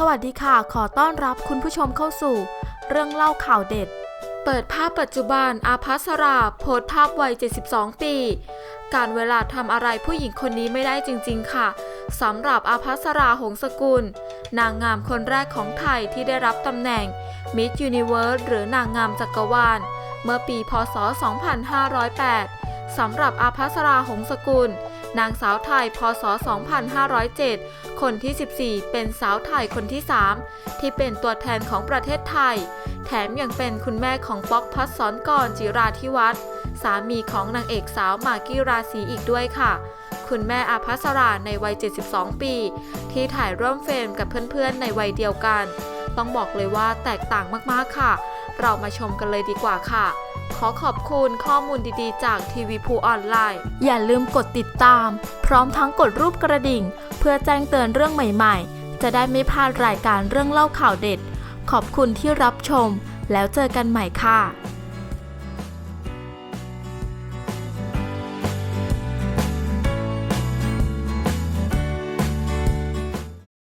สวัสดีค่ะ ขอต้อนรับคุณผู้ชมเข้าสู่ เรื่องเล่าข่าวเด็ด เปิดภาพปัจจุบันอาภัสราโพสภาพวัย 72 ปี การเวลาทำอะไรผู้หญิงคนนี้ไม่ได้จริง ๆ ค่ะสำหรับอาภัสราหงสกุล นางงามคนแรกของไทยที่ได้รับตำแหน่ง Miss Universe หรือนางงามจักรวาล เมื่อปี พศ 2508สำหรับอาภัสราหงสกุล นางสาวไทย พศ 2507 คนที่ 14 เป็นสาวไทยคนที่ 3 ที่เป็นตัวแทนของประเทศไทย แถมยังเป็นคุณแม่ของป๊อกพัดสอนกรจิราธิวัฒน์สามีของนางเอกสาวมากกี้ราศีอีกด้วยค่ะ คุณแม่อาภัสราในวัย 72 ปี ที่ถ่ายร่วมเฟรมกับเพื่อนๆในวัยเดียวกัน ต้องบอกเลยว่าแตกต่างมากๆค่ะ เรามาชมกันเลยดีกว่าค่ะ ขอขอบคุณข้อมูลดีๆ จากทีวีพูออนไลน์ อย่าลืมกดติดตาม พร้อมทั้งกดรูปกระดิ่ง เพื่อแจ้งเตือนเรื่องใหม่ๆ จะได้ไม่พลาดรายการเรื่องเล่าข่าวเด็ด ขอบคุณที่รับชม แล้วเจอกันใหม่ค่ะ